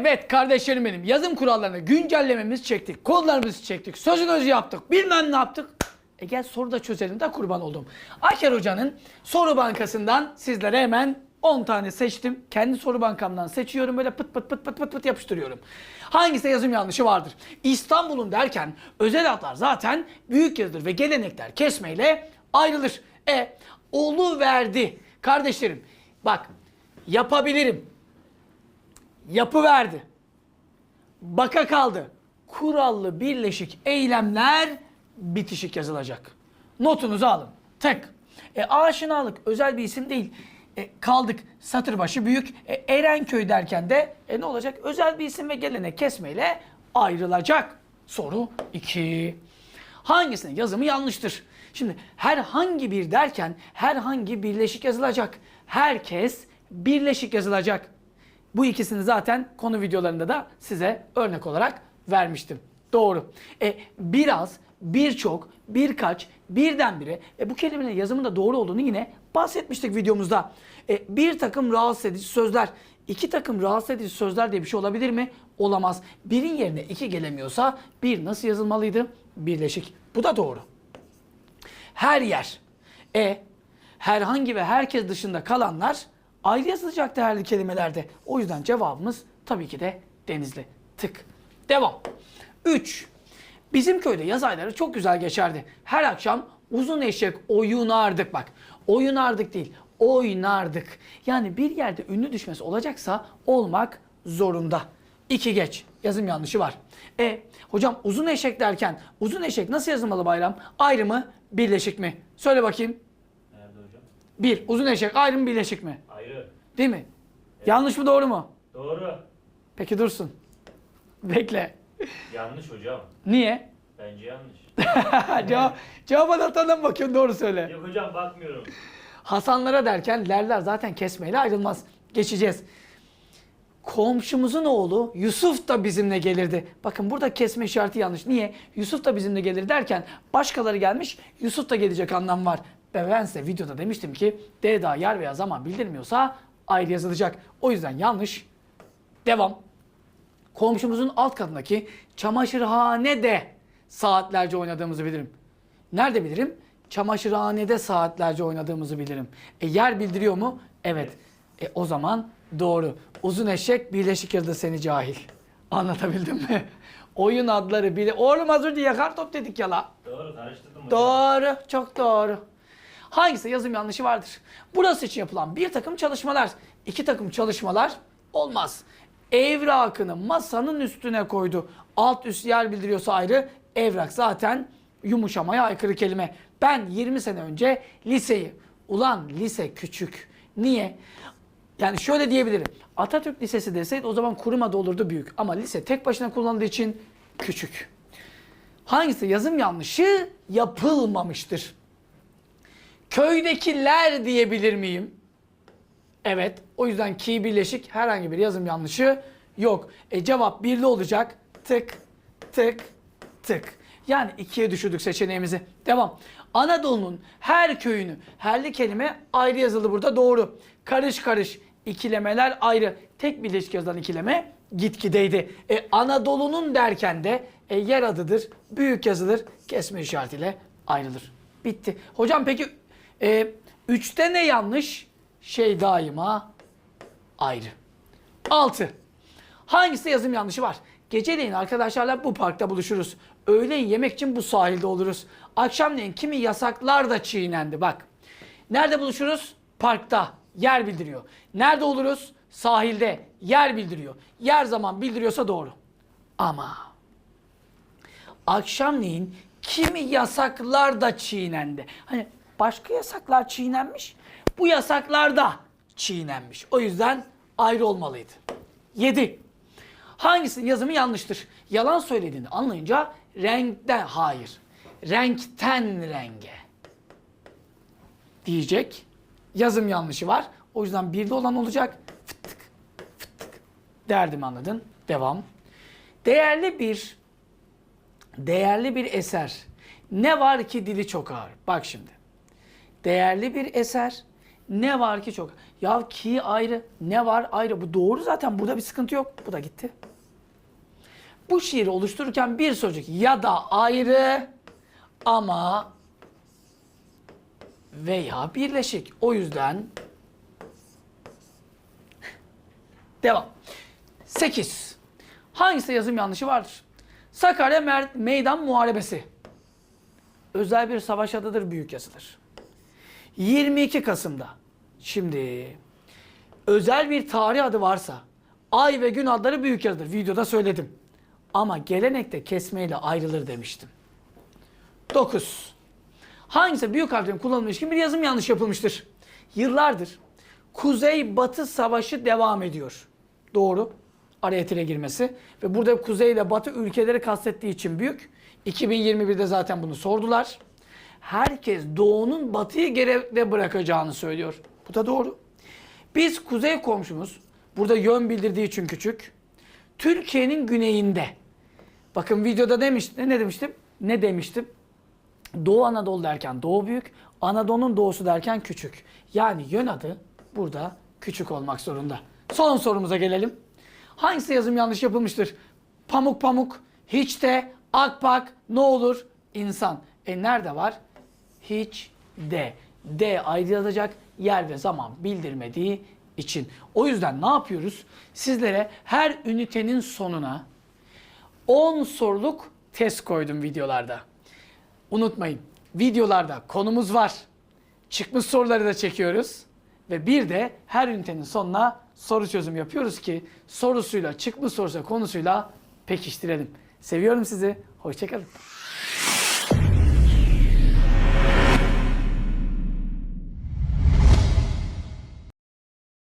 Evet kardeşlerim benim yazım kurallarını güncellememizi çektik. Konularımızı çektik. Sözün özü yaptık. Bilmem ne yaptık. E gel soru da çözelim de kurban oldum. Ayker Hoca'nın soru bankasından sizlere hemen 10 tane seçtim. Kendi soru bankamdan seçiyorum böyle pıt pıt pıt pıt pıt pıt yapıştırıyorum. Hangisi yazım yanlışı vardır? İstanbul'un derken özel adlar zaten büyük yazıdır ve gelenekler kesmeyle ayrılır. E olu verdi. Kardeşlerim bak yapabilirim yapı verdi. Baka kaldı. Kurallı birleşik eylemler bitişik yazılacak. Notunuzu alın. Tek. E, aşinalık özel bir isim değil. E, kaldık satır başı büyük. E, Erenköy derken de e, ne olacak? Özel bir isim ve gelenek kesmeyle ayrılacak. Soru 2. Hangisinin yazımı yanlıştır? Şimdi herhangi bir derken herhangi birleşik yazılacak. Herkes birleşik yazılacak. Bu ikisini zaten konu videolarında da size örnek olarak vermiştim. Doğru. E, biraz, birçok, birkaç, birdenbire e, bu kelimenin yazımında doğru olduğunu yine bahsetmiştik videomuzda. E, bir takım rahatsız edici sözler, iki takım rahatsız edici sözler diye bir şey olabilir mi? Olamaz. Birin yerine iki gelemiyorsa bir nasıl yazılmalıydı? Birleşik. Bu da doğru. Her yer. E herhangi ve herkes dışında kalanlar ayrı yazılacak değerli kelimelerde. O yüzden cevabımız tabii ki de Denizli. Tık. Devam. 3. Bizim köyde yaz ayları çok güzel geçerdi. Her akşam uzun eşek oyunardık bak. Oyunardık değil, oynardık. Yani bir yerde ünlü düşmesi olacaksa olmak zorunda. İki geç. Yazım yanlışı var. E hocam uzun eşek derken uzun eşek nasıl yazılmalı bayram? Ayrı mı, birleşik mi? Söyle bakayım. Nerede hocam? Bir, uzun eşek ayrı mı, birleşik mi? Ayrı. Değil mi? Yanlış mı doğru mu? Doğru. Peki dursun. Bekle. Yanlış hocam. Niye? Bence yanlış. Cevap, cevap anahtarına mı bakıyorsun doğru söyle. Yok hocam bakmıyorum. Hasanlara derken lerler zaten kesmeyle ayrılmaz. Geçeceğiz. Komşumuzun oğlu Yusuf da bizimle gelirdi. Bakın burada kesme işareti yanlış. Niye? Yusuf da bizimle gelir derken başkaları gelmiş Yusuf da gelecek anlam var. Ve ben size videoda demiştim ki D daha yer veya zaman bildirmiyorsa ayrı yazılacak. O yüzden yanlış. Devam. Komşumuzun alt katındaki çamaşırhanede saatlerce oynadığımızı bilirim. Nerede bilirim? Çamaşırhanede saatlerce oynadığımızı bilirim. E yer bildiriyor mu? Evet. E o zaman doğru. Uzun eşek birleşik yazıda seni cahil. Anlatabildim mi? Oyun adları bile. Oğlum az önce yakar top dedik ya la. Doğru karıştırdım. Doğru, çok doğru. Hangisi yazım yanlışı vardır? Burası için yapılan bir takım çalışmalar, iki takım çalışmalar olmaz. Evrakını masanın üstüne koydu. Alt üst yer bildiriyorsa ayrı. Evrak zaten yumuşamaya aykırı kelime. Ben 20 sene önce liseyi, ulan lise küçük. Niye? Yani şöyle diyebilirim. Atatürk Lisesi deseydi o zaman kurum adı olurdu büyük. Ama lise tek başına kullanıldığı için küçük. Hangisi yazım yanlışı yapılmamıştır? Köydekiler diyebilir miyim? Evet. O yüzden ki birleşik herhangi bir yazım yanlışı yok. E cevap birli olacak. Tık, tık, tık. Yani ikiye düşürdük seçeneğimizi. Devam. Anadolu'nun her köyünü, herli kelime ayrı yazılı burada doğru. Karış karış ikilemeler ayrı. Tek birleşik yazılan ikileme gitgideydi. E, Anadolu'nun derken de e, yer adıdır. Büyük yazılır. Kesme işaretiyle ayrılır. Bitti. Hocam peki e, üçte ne yanlış? Şey daima ayrı. 6. Hangisi yazım yanlışı var? Geceleyin arkadaşlarla bu parkta buluşuruz. Öğleyin yemek için bu sahilde oluruz. Akşamleyin kimi yasaklar da çiğnendi. Bak. Nerede buluşuruz? Parkta. Yer bildiriyor. Nerede oluruz? Sahilde. Yer bildiriyor. Yer zaman bildiriyorsa doğru. Ama akşamleyin kimi yasaklar da çiğnendi. Hani başka yasaklar çiğnenmiş. Bu yasaklar da çiğnenmiş. O yüzden ayrı olmalıydı. 7. Hangisinin yazımı yanlıştır? Yalan söylediğini anlayınca renkten hayır. Renkten renge diyecek. Yazım yanlışı var. O yüzden birde olan olacak. Fıttık, fıttık. Derdimi anladın. Devam. Değerli bir değerli bir eser. Ne var ki dili çok ağır. Bak şimdi. Değerli bir eser. Ne var ki çok? Ya ki ayrı, ne var ayrı. Bu doğru zaten. Burada bir sıkıntı yok. Bu da gitti. Bu şiiri oluştururken bir sözcük ya da ayrı ama veya birleşik. O yüzden devam. 8. Hangisi yazım yanlışı vardır? Sakarya Meydan Muharebesi. Özel bir savaş adıdır, büyük yazılır. 22 Kasım'da. Şimdi özel bir tarih adı varsa ay ve gün adları büyük yazılır. Videoda söyledim. Ama gelenekte kesmeyle ayrılır demiştim. 9. Hangisi büyük harflerin kullanılmış ilişkin bir yazım yanlış yapılmıştır? Yıllardır Kuzey-Batı savaşı devam ediyor. Doğru. Araya tire girmesi. Ve burada Kuzey ile Batı ülkeleri kastettiği için büyük. 2021'de zaten bunu sordular. Herkes Doğu'nun Batı'yı geride bırakacağını söylüyor. Bu da doğru. Biz Kuzey komşumuz, burada yön bildirdiği için küçük, Türkiye'nin güneyinde. Bakın videoda demiştim, ne demiştim? Ne demiştim? Doğu Anadolu derken Doğu büyük, Anadolu'nun doğusu derken küçük. Yani yön adı burada küçük olmak zorunda. Son sorumuza gelelim. Hangisi yazım yanlış yapılmıştır? Pamuk pamuk, hiç de, akpak, ne olur, insan. E nerede var? Hiç de. D ayrı yazacak yer ve zaman bildirmediği için. O yüzden ne yapıyoruz? Sizlere her ünitenin sonuna 10 soruluk test koydum videolarda. Unutmayın videolarda konumuz var. Çıkmış soruları da çekiyoruz. Ve bir de her ünitenin sonuna soru çözüm yapıyoruz ki sorusuyla, çıkmış sorusuyla, konusuyla pekiştirelim. Seviyorum sizi. Hoşçakalın.